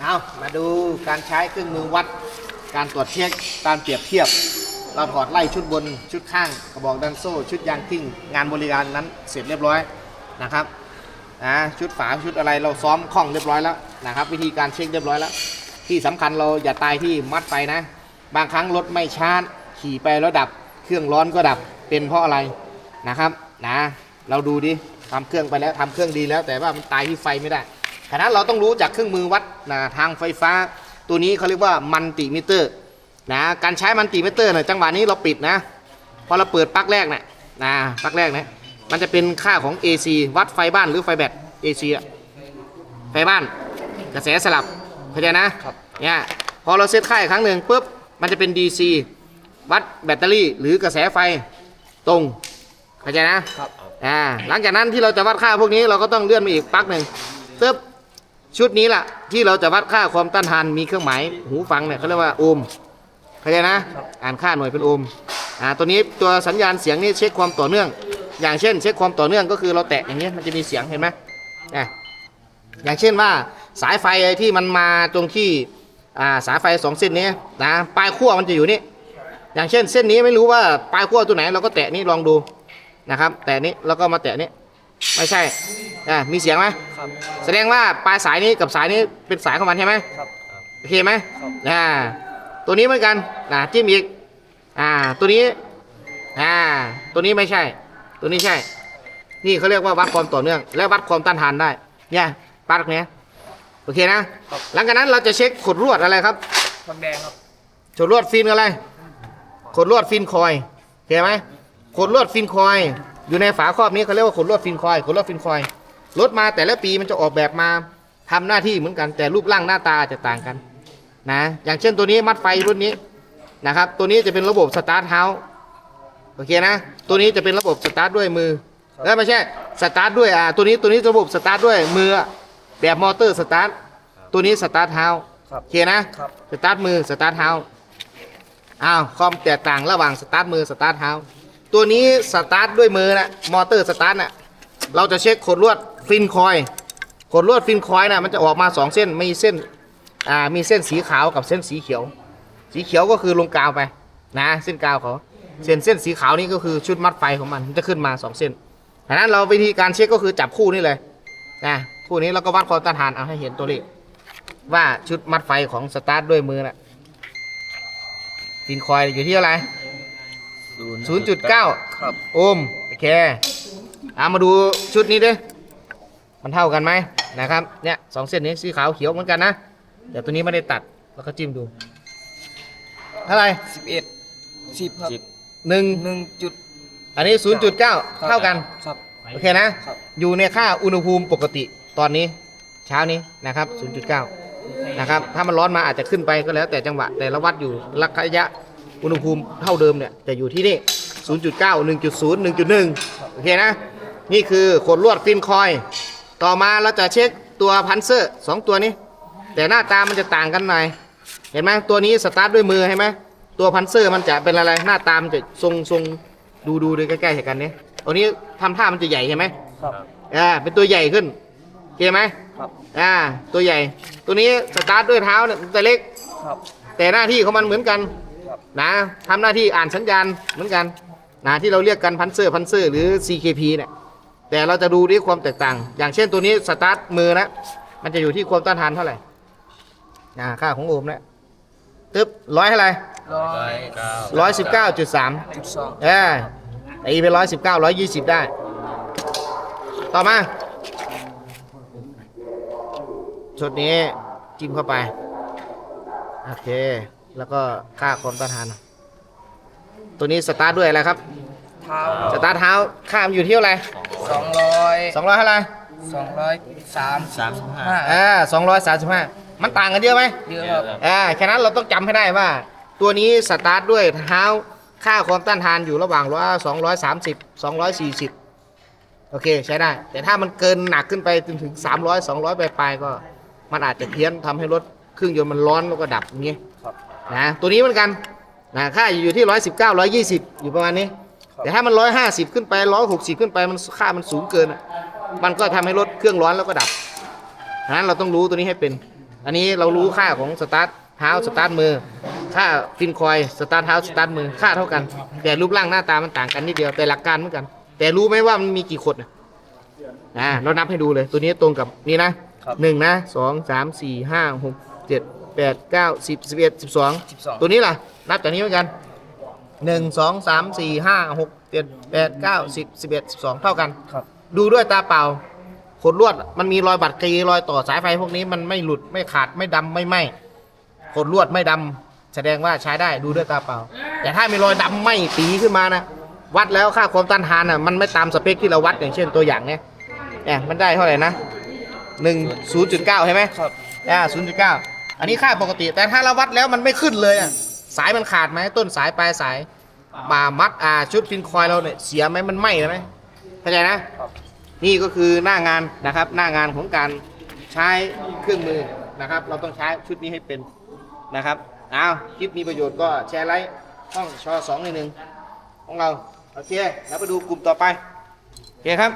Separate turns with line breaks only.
เอามาดูการใช้เครื่องมือวัด การตรวจเช็คการเปรียบเทียบ เราถอดไล่ชุดบนชุดข้างกระบอกดันโซ่ ชุดยางทิ้ง งานบริการนั้นเสร็จเรียบร้อยนะครับนะชุดฝาชุดอะไรเราซ้อมคล่องเรียบร้อยแล้วนะครับ วิธีการเช็คเรียบร้อยแล้ว ที่สำคัญเราอย่าตายที่มัดไฟนะ บางครั้งรถไม่ชาร์จขี่ไปแล้วดับ เครื่องร้อนก็ดับเป็นเพราะอะไรนะครับนะเราดูดิทำเครื่องไปแล้วทำเครื่องดีแล้ว แต่ว่ามันตายที่ไฟไม่ได้ ฉะนั้นเราต้องรู้จากเครื่องมือวัดนะทางไฟฟ้า ตัวนี้เขาเรียกว่ามันติมิเตอร์นะการใช้มันติมิเตอร์เนี่ยจังหวะนี้เราปิดนะพอเราเปิดปลั๊กแรกเนี่ยนะปลั๊กแรกเนี่ยมันจะเป็นค่าของ AC วัดไฟบ้านหรือไฟแบต AC อะไฟบ้านกระแสสลับเข้าใจนะครับเนี่ยพอเราเซตค่าอีกครั้งหนึ่งปุ๊บมันจะเป็น DC วัดแบตเตอรี่หรือกระแสไฟตรงเข้าใจนะครับอ่าหลังจากนั้นที่เราจะวัดค่าพวกนี้เราก็ต้องเลื่อนมาอีกปลั๊กหนึ่งตึ๊บ ชุดนี้แหละที่เราจะวัดค่าความต้านทานมีเครื่องหมายหูฟังเนี่ยเขาเรียกว่าโอห์มเข้าใจนะ อ่านค่าหน่วยเป็นโอห์มอ่าตัวนี้ตัวสัญญาณเสียงนี่เช็คความต่อเนื่อง อย่างเช่น เช็คความต่อเนื่องก็คือเราแตะอย่างนี้ยมันจะมีเสียงเห็นไหมอะอย่างเช่นว่าสายไฟที่มันมาตรงที่อ่าสายไฟสองเส้นนี้นะปลายขั้วมันจะอยู่นี่อย่างเช่น เส้นนี้ไม่รู้ว่าปลายขั้วตัวไหนเราก็แตะนี่ลองดูนะครับ แตะนี้แล้วก็มาแตะนี้ไม่ใช่ อ่ามีเสียงไหม
ครับ
แสดงว่าปลายสายนี้กับสายนี้เป็นสายของมันใช่ไหม
ครับ
โอเคไหม
ครับ
อ่าตัวนี้เหมือนกันนะจิ้มอีกอ่าตัวนี้อ่าตัวนี้ไม่ใช่ ตัวนี้ใช่ นี่เขาเรียกว่าวัดความต่อเนื่อง และวัดความต้านทานได้เนี่ยปลั๊กเนี้ยโอเคนะหลังจากนั้นเราจะเช็คขดลวดอะไรครับ
บางแดงครับ
ขดลวดฟินอะไรขดลวดฟินคอยโอเคไหมขดลวดฟินคอย อยู่ในฝาครอบนี้เขาเรียกว่าขดลวดฟินคอยขดลวดฟินคอย รถมาแต่ละปีมันจะออกแบบมาทำหน้าที่เหมือนกันแต่รูปร่างหน้าตาจะต่างกันนะอย่างเช่นตัวนี้มัดไฟรุ่นนี้นะครับ ตัวนี้จะเป็นระบบสตาร์ทเท้าโอเคนะ ตัวนี้จะเป็นระบบสตาร์ทด้วยมือแล้วไม่ใช่สตาร์ทด้วยอ่าตัวนี้ตัวนี้ระบบสตาร์ทด้วยมือแบบมอเตอร์สตาร์ทตัวนี้สตาร์ทเท้า
ครับ
โอเคนะครับสตาร์ทมือสตาร์ทเท้าอ้าวความแตกต่างระหว่างสตาร์ทมือสตาร์ทเท้าตัวนี้สตาร์ทด้วยมือนะมอเตอร์สตาร์ทน่ะเราจะเช็คขดลวด ฟินคอยขดลวดฟินคอยน่ะมันจะออกมาสองเส้นมีเส้นอ่ามีเส้นสีขาวกับเส้นสีเขียว สีเขียวก็คือลงกาวไปนะเส้นกาวเขาเส้นเส้นสีขาวนี่ก็คือชุดมัดไฟของมันมันจะขึ้นมาสองเส้นดังนั้นเราวิธีการเช็คก็คือจับคู่นี่เลยนะคู่นี้แล้วก็วัดความต้านทานเอาให้เห็นตัวเลขว่าชุดมัดไฟของสตาร์ทด้วยมือน่ะฟินคอยอยู่ที่เท่าไหร่0.9
ครับ
โอห์มโอเคเอามาดูชุดนี้ดิ มันเท่ากันไหมนะครับเนี่ยสองเส้นนี้สีขาวเขียวเหมือนกันนะแต่ตัวนี้ไม่ได้ตัดแล้วก็จิ้มดูเท่าไหร่
สิบเอ็ดสิบครับ
หนึ่ง
หนึ่งจุด
อันนี้0.9เท่ากัน
ครับ
โอเคนะ
ครับ
อยู่ในค่าอุณหภูมิปกติตอนนี้เช้านี้นะครับ0.9นะครับถ้ามันร้อนมาอาจจะขึ้นไปก็แล้ว แต่จังหวะแต่ละวัดอยู่ระยะอุณหภูมิเท่าเดิมเนี่ยจะอยู่ที่นี่0.9 1.0 1.1 โอเคนะ นี่คือขดลวดฟินคอย ต่อมาเราจะเช็คตัวพันเซอร์สองตัวนี้ แต่หน้าตามันจะต่างกันหน่อยเห็นไหมตัวนี้สตาร์ทด้วยมือเห็นไหมตัวพันเซอร์มันจะเป็นอะไรหน้าตามนจะทรงทรงดูดูดูใกล้ๆเห็นกันนี้ตัวนี้ทำท่ามันจะใหญ่ใช่ไหม
ครับ
อ่าเป็นตัวใหญ่ขึ้นโอเคไหม
ครับ
อ่าตัวใหญ่ ตัวนี้สตาร์ทด้วยเท้าเนี่ยมันตัวเล็ก
ครับ
แต่หน้าที่ของมันเหมือนกัน
ครับ
นะทำหน้าที่อ่านสัญญาณเหมือนกันนะที่เราเรียกกันพันเซอร์พันเซอร์หรือ CKP เนี่ย แต่เราจะดูด้วยความแตกต่าง อย่างเช่นตัวนี้สตาร์ทมือนะมันจะอยู่ที่ความต้านทานเท่าไหร่นะค่าของโอห์มเนี่ยตึ๊บร้อยเท่าไหร่
ร้อย
ร้อยสิบเก้าจุดสาม
จุดสอง
เออตีไปร้อยสิบเก้าร้อยยี่สิบได้ ต่อมาชุดนี้จิ้มเข้าไป โอเค แล้วก็ค่าความต้านทาน ตัวนี้สตาร์ทด้วยอะไรครับ
เท้า
สตาร์ทเท้า ค่ามันอยู่ที่เท่าไหร่
สองร้อย
สองร้อยเท่าไหร่
สองร้อยสามสามสิบห้า
อ่าสองร้อยสามสิบห้ามันต่างกันเยอะไหม
เยอะครับ
อ่าแค่นั้นเราต้องจำให้ได้ว่า ตัวนี้สตาร์ทด้วยเท้าค่าความต้านทานอยู่ระหว่างร้อยสองร้อยสามสิบสองร้อยสี่สิบโอเคใช้ได้ แต่ถ้ามันเกินหนักขึ้นไปจนถึงสามร้อยสองร้อยปลายๆก็มันอาจจะเพี้ยนทำให้รถเครื่องยนต์มันร้อนแล้วก็ดับอย่างเงี้ย
ครับ
นะตัวนี้เหมือนกันนะค่าอยู่ที่ร้อยสิบเก้าร้อยยี่สิบอยู่ประมาณนี้
ครับ
แต่ถ้ามันร้อยห้าสิบขึ้นไปร้อยหกสิบขึ้นไปมันค่ามันสูงเกินอะมันก็ทำให้รถเครื่องร้อนแล้วก็ดับฉะนั้นเราต้องรู้ตัวนี้ให้เป็น อันนี้เรารู้ค่าของสตาร์ทเท้าสตาร์ทมือ ค่าฟินคอยสตาร์ทเท้าสตาร์ทมือค่าเท่ากัน แต่รูปร่างหน้าตามันต่างกันนิดเดียวแต่หลักการเหมือนกัน แต่รู้ไหมว่ามันมีกี่ขดนะอ่าเรานับให้ดูเลย ตัวนี้ตรงกับนี่นะครับหนึ่งนะสองสามสี่ห้าหกเจ็ดแปดเก้าสิบสิบเอ็ดสิบสอง
สิบสอง
ตัวนี้ล่ะ นับจากนี้เหมือนกัน หนึ่งสองสามสี่ห้าหกเจ็ดแปดเก้าสิบสิบเอ็ดสิบสองเท่ากัน
ครับ
ดูด้วยตาเปล่าขดลวดมันมีรอยบัดกรีรอยต่อสายไฟพวกนี้มันไม่หลุดไม่ขาดไม่ดำไม่ไหมขดลวดไม่ดำแสดงว่าใช้ได้ดูด้วยตาเปล่า แต่ถ้ามีรอยดำไหมตีขึ้นมานะวัดแล้วค่าความต้านทานอะมันไม่ตามสเปคที่เราวัดอย่างเช่นตัวอย่างเนี้ยเนี่ยมันได้เท่าไหร่นะหนึ่งศูนย์จุดเก้าใช่ไหม
ครับ
อ่าศูนย์จุดเก้าอันนี้ค่าปกติ แต่ถ้าเราวัดแล้วมันไม่ขึ้นเลยอะ สายมันขาดไหมต้นสายปลายสายบ่ามัดอ่าชุดฟินคอยเราเนี่ยเสียไหมมันไหมไหมเข้าใจนะ
ครับ
นี่ก็คือหน้างานนะครับหน้างานของการใช้เครื่องมือนะครับ เราต้องใช้ชุดนี้ให้เป็นนะครับเอาคลิปมีประโยชน์ก็แชร์ไลค์ช่องชอสองหนึ่งของเราโอเคแล้วไปดูกลุ่มต่อไปโอเคครับ